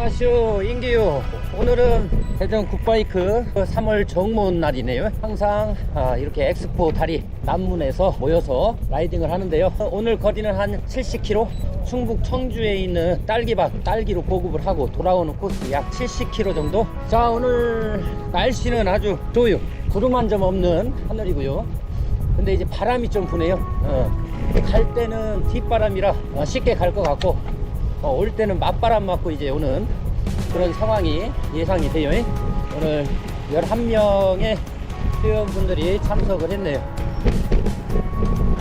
안녕하세요 인기요. 오늘은 대전 굿바이크 3월 정모은 날이네요. 항상 아, 이렇게 엑스포 다리 남문에서 모여서 라이딩을 하는데요. 오늘 거리는 한 70km 충북 청주에 있는 딸기밭 딸기로 보급을 하고 돌아오는 코스 약 70km 정도? 자 오늘 날씨는 아주 좋아요. 구름 한 점 없는 하늘이고요. 근데 이제 바람이 좀 부네요. 어, 갈 때는 뒷바람이라 어, 쉽게 갈 것 같고 어, 올 때는 맞바람 맞고 이제 오는 그런 상황이 예상이 돼요. 오늘 11명의 회원분들이 참석을 했네요.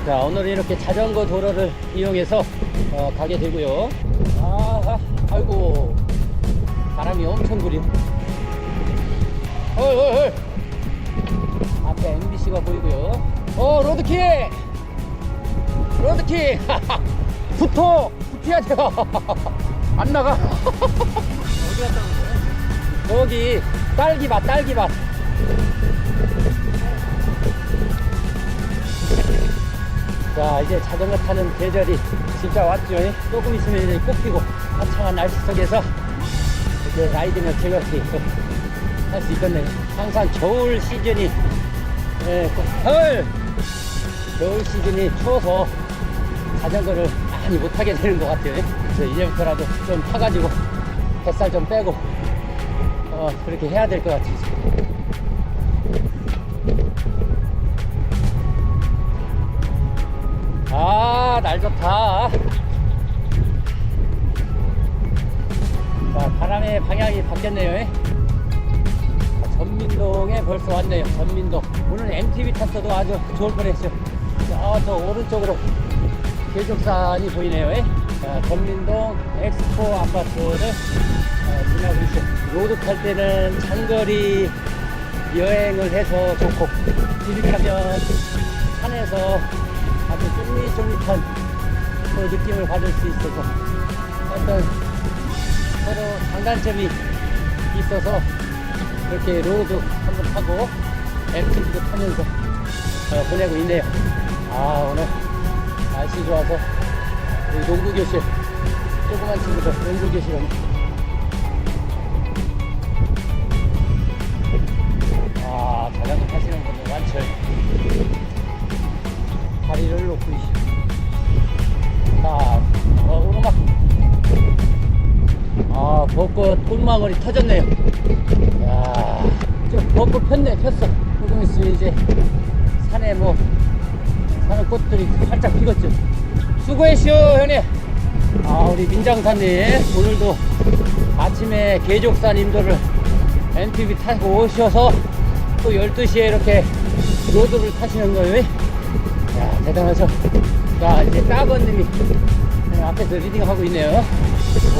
자, 오늘 이렇게 자전거 도로를 이용해서 어, 가게 되고요. 아, 아, 아이고, 바람이 엄청 부려. 헐, 헐, 헐. 앞에 MBC가 보이고요. 어, 로드킥! 로드킥! 붙어! 붙어야 돼요! 안 나가! 어디 갔다 온 거야? 여기 딸기밭, 딸기밭. 자, 이제 자전거 타는 계절이 진짜 왔죠. 조금 있으면 이제 꽃피고 한창한 날씨 속에서 이제 라이딩을 즐겁게 할수 있겠네요. 항상 겨울 시즌이, 예, 헐! 겨울 시즌이 추워서 자전거를 많이 못 타게 되는 것 같아요. 그래서 이제부터라도 좀 타가지고 뱃살 좀 빼고 어, 그렇게 해야 될 것 같아요. 아, 날 좋다. 자, 바람의 방향이 바뀌었네요. 아, 전민동에 벌써 왔네요. 전민동. 오늘 MTV 탔어도 아주 좋을 뻔했죠. 저, 저 오른쪽으로 계족산이 보이네요. 자, 전민동 엑스포 아파트를 어, 지나고 있어요. 로드 탈 때는 장거리 여행을 해서 좋고 지lik하면 산에서 아주 쫄깃쫄깃한 그 느낌을 받을 수 있어서 어떤 서로 장단점이 있어서 이렇게 로드 한번 타고 MTB도 타면서 어, 보내고 있네요. 아 오늘 날씨 좋아서 우리 농구 교실 조그만 친구들 농구 교실 은아 자전거 타시는 분들 많죠. 다리를 놓고 자 어, 오르막 아 벚꽃 꿀망울이 터졌네요. 야, 저 벚꽃 폈네 폈어. 조금 있으면 이제 산에 뭐 사는 꽃들이 살짝 피겠죠. 수고했쇼, 형님. 아, 우리 민장사님. 오늘도 아침에 인도를 NTV 타고 오셔서 또 12시에 이렇게 로드를 타시는 거예요. 야, 대단하죠. 자, 이제 따번님이 앞에서 리딩하고 있네요.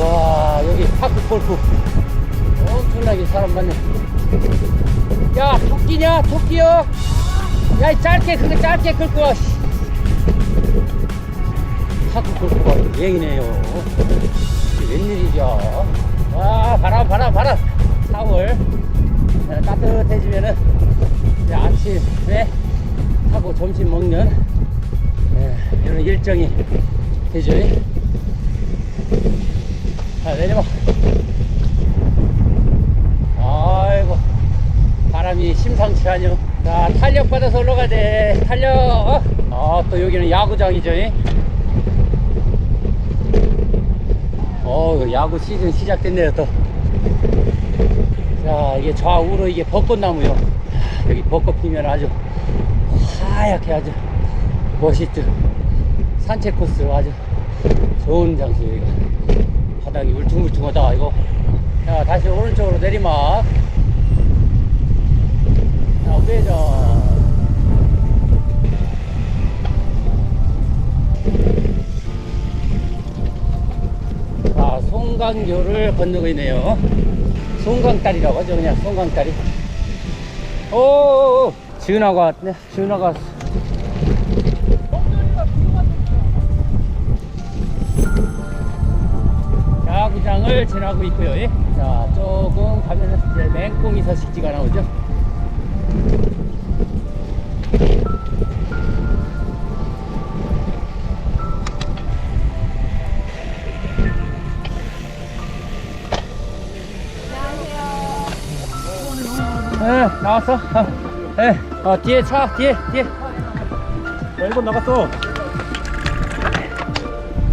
와, 여기 파크 골프. 엄청나게 사람 많네. 야, 토끼냐? 토끼요? 야, 이 짧게, 그거 짧게 끌고 와. 씨. 파크 골프가 유행이네요. 이게 웬일이죠? 와, 바람, 바람, 바람. 4월. 따뜻해지면은 이제 아침에 타고 점심 먹는 예, 이런 일정이 되죠. 자, 내려봐. 아이고, 바람이 심상치 않요. 자, 탄력 받아서 올라가야 돼. 탄력. 아, 또 여기는 야구장이죠. 어, 야구 시즌 시작됐네요, 또. 자, 이게 좌우로 이게 벚꽃나무요. 하, 여기 벚꽃 피면 아주 하얗게 아주 멋있죠. 산책 코스 아주 좋은 장소예요, 이거. 바닥이 울퉁불퉁하다, 이거. 자, 다시 오른쪽으로 내리막. 자, 우회전. 송강교를 건너고 있네요. 송강다리라고 하죠, 그냥 송강다리. 오, 지은아가 왔네. 지은아가 왔어. 야구장을 지나고 있고요. 예. 자, 조금 가면 은 이제 맹꽁이 서식지가 나오죠. 나왔어. 어, 예, 어, 뒤에 차, 뒤에, 뒤에. 야, 이건 나갔어.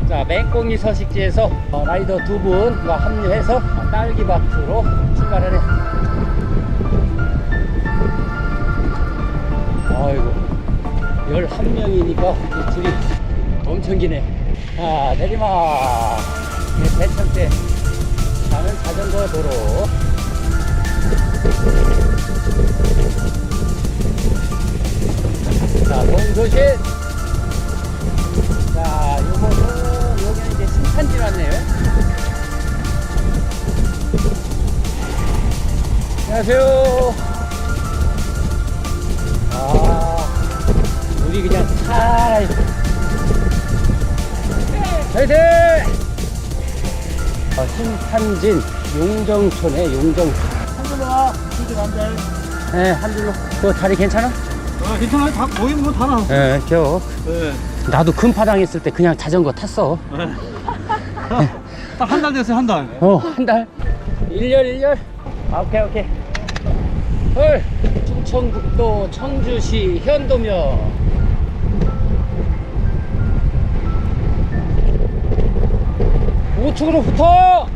자, 맹꽁이 서식지에서 어, 라이더 두 분과 합류해서 딸기밭으로 출발을 해. 아이고, 11명이니까 줄이 엄청 기네. 자, 내리막. 네, 대천대 가는 자전거 도로. 자, 동조신. 자, 요거는, 여기는 이제 신탄지 왔네요. 안녕하세요. 아, 우리 그냥 차라리. 화이팅! 어, 신탄진 용정촌에 용정. 한줄로 와. 안 돼. 네, 한 줄로. 그 다리 괜찮아? 아, 괜찮아요. 다, 보이는 건다 나왔어. 네, 겨우. 네. 나도 금파당 있을 때 그냥 자전거 탔어. 딱 한 달 됐어요, 한 달. 어, 한 달. 1년, 1년. 아, 오케이, 오케이. 헐. 충청북도 청주시 현도면. 우측으로 붙어!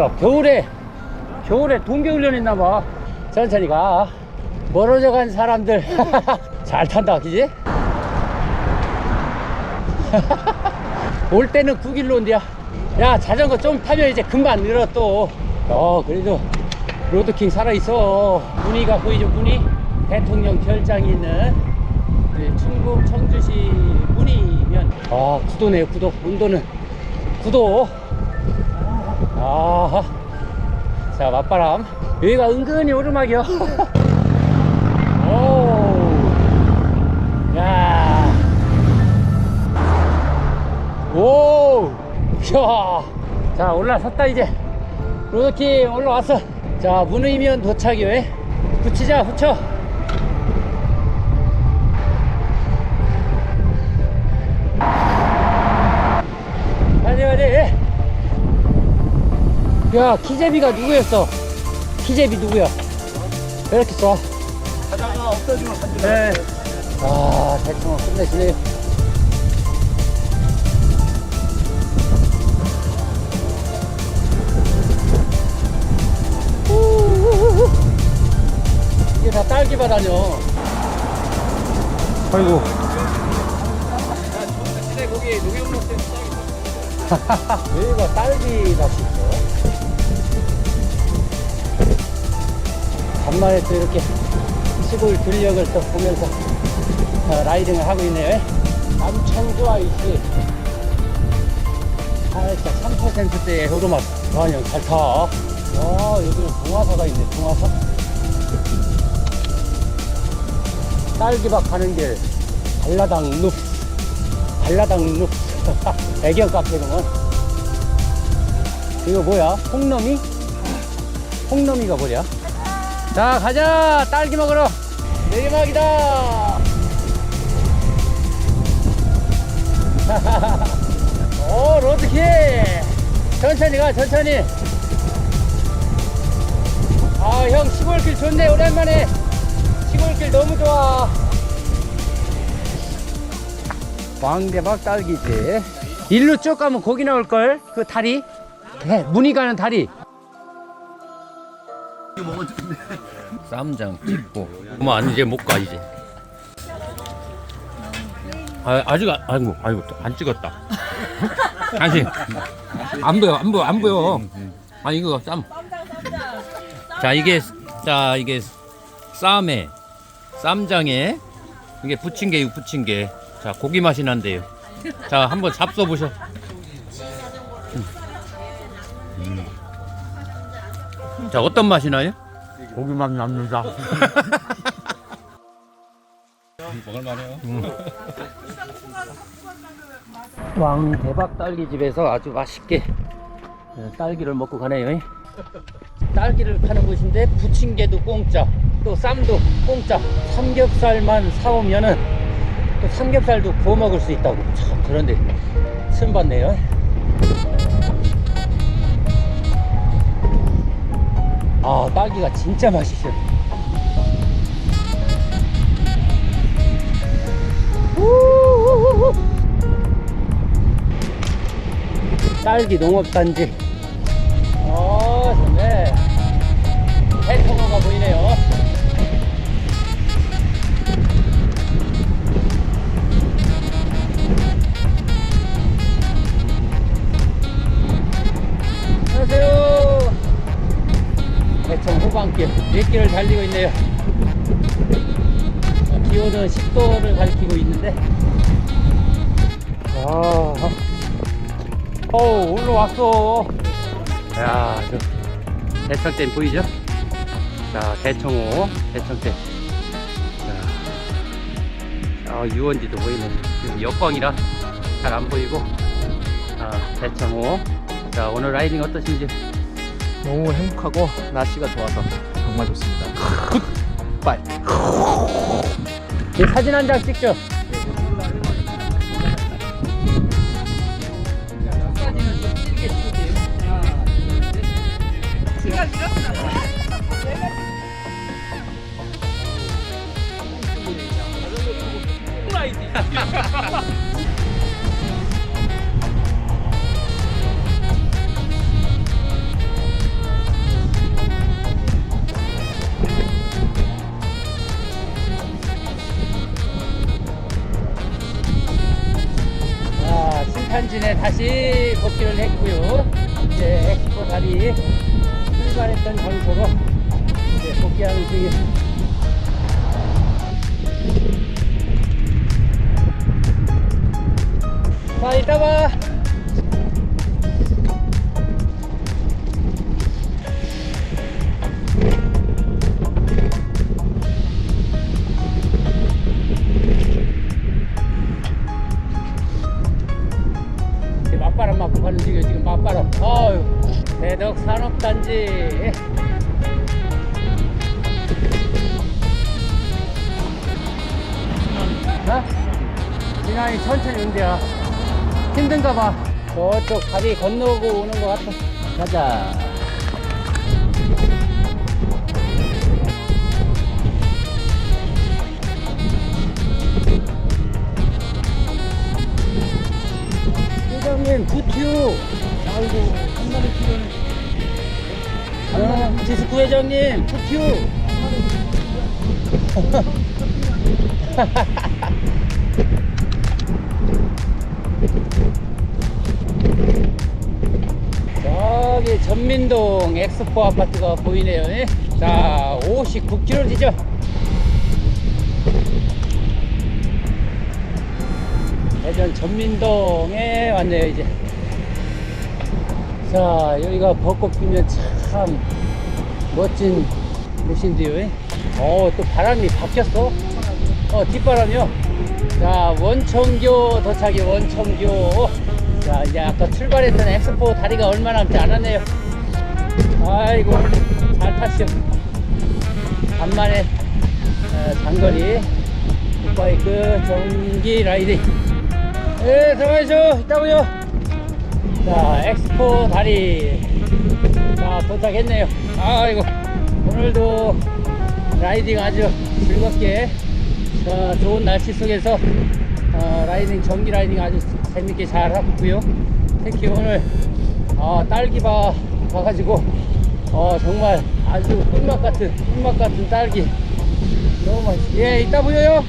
야, 겨울에, 겨울에 동계훈련 했나봐. 천천히 가. 멀어져 간 사람들. 잘 탄다, 그지? 올 때는 9길로인데야. 야, 자전거 좀 타면 이제 금방 늘어 또. 어, 그래도 로드킹 살아있어. 무늬가 보이죠, 무늬? 대통령 별장이 있는 그 충북 청주시 무늬면. 아, 구도네요, 구도. 운도는 구도. 아, 자, 맞바람. 여기가 은근히 오르막이요. 오, 야. 오! 야! 자, 올라섰다, 이제. 로드킹 올라왔어. 자, 문의면 도착이요. 붙이자, 붙여. 야, 키제비가 누구였어? 키제비 누구야? 왜 이렇게 쏴? 가다가 없어지면 한 줄. 네. 아, 대충 끝내시네요. 이게 다 딸기밭 아니야. 아이고. 거기 농협록 때 여기가 딸기 밭이 있어. 간만에 또 이렇게 시골 들녘을 또 보면서 어, 라이딩을 하고 있네요. 남청주 아이씨. 살짝 3%대의 흐르막. 완영 잘 타. 와, 여기는 동화사가 있네, 동화사. 딸기밭 가는 길. 발라당 룹. 발라당 룹. 애견 카페구먼. 이거 뭐야? 홍너미? 홍너미가 뭐야? 자, 가자! 딸기 먹으러! 내리막이다! 오, 로드킥! 천천히 가, 천천히! 아, 형, 시골길 좋네, 오랜만에! 시골길 너무 좋아! 왕대박 딸기지. 일로 쭉 가면 거기 나올걸? 그 다리? 네, 문이 가는 다리. 쌈장 찍고. 그만 안 이제 못 가 이제. 아, 아직 안, 아이고 아이고 또안 찍었다. 다시 안 보여 안 보여 안 보여. 아 이거 쌈. 자 이게 자 이게 쌈에 쌈장에 이게 부침개요 부침개. 자 고기 맛이 난대요. 자 한번 잡숴 보셔. 음. 자 어떤 맛이 나요? 고기만 남는다. 왕 대박 딸기 집에서 아주 맛있게 어, 딸기를 먹고 가네요. 딸기를 파는 곳인데 부침개도 공짜, 또 쌈도 공짜. 삼겹살만 사오면은 또 삼겹살도 구워 먹을 수 있다고. 참 그런데 처음 봤네요. 아 딸기가 진짜 맛있어요. 딸기 농업단지 100km를 달리고 있네요. 기온은 10도를 가리키고 있는데. 아, 어우 올라왔어. 야, 저 대청댐 보이죠? 자, 대청호, 대청댐. 자, 아, 유원지도 보이네. 지금 역광이라 잘 안 보이고. 아, 대청호. 자, 오늘 라이딩 어떠신지? 너무 행복하고 날씨가 좋아서. 정말 좋습니다. 굿바이. 이 사진 한 장 찍죠? 다시 복 진환이 천천히 운대야. 힘든가 봐. 저쪽 다리 건너고 오는 것 같아. 가자. 회장님 부튜 아이고 한 마리 아, 지스쿠 회장님. 부튜 저기 전민동 엑스포 아파트가 보이네요. 예? 자 59km이죠. 대전 전민동에 왔네요 이제. 자 여기가 벚꽃 피면 참 멋진 곳인데요 예? 어 또 바람이 바뀌었어? 어 뒷바람이요? 자 원청교 도착이 원청교 자 이제 아까 출발했던 엑스포 다리가 얼마 남지 않았네요. 아이고 잘 타시오. 간만에 어, 장거리. 바이크 전기 라이딩. 예 들어가시죠 있다고요. 자 엑스포 다리. 자 도착했네요. 아이고 오늘도 라이딩 아주 즐겁게 어, 좋은 날씨 속에서 어, 라이딩 전기 라이딩 아주 재밌게 잘 하고요. 특히 오늘 어, 딸기바 가가지고 어, 정말 아주 꿀맛 같은 꿀맛 같은 딸기. 너무 맛있어 예 이따 보여요